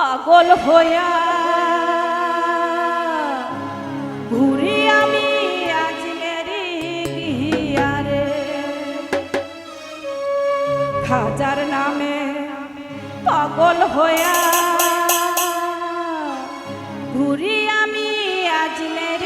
পাগল হইয়া। ঘুরি আমি আজমেরি গিয়ারে খাজার নামে পাগল হইয়া। ঘুরি আমি আজমেরি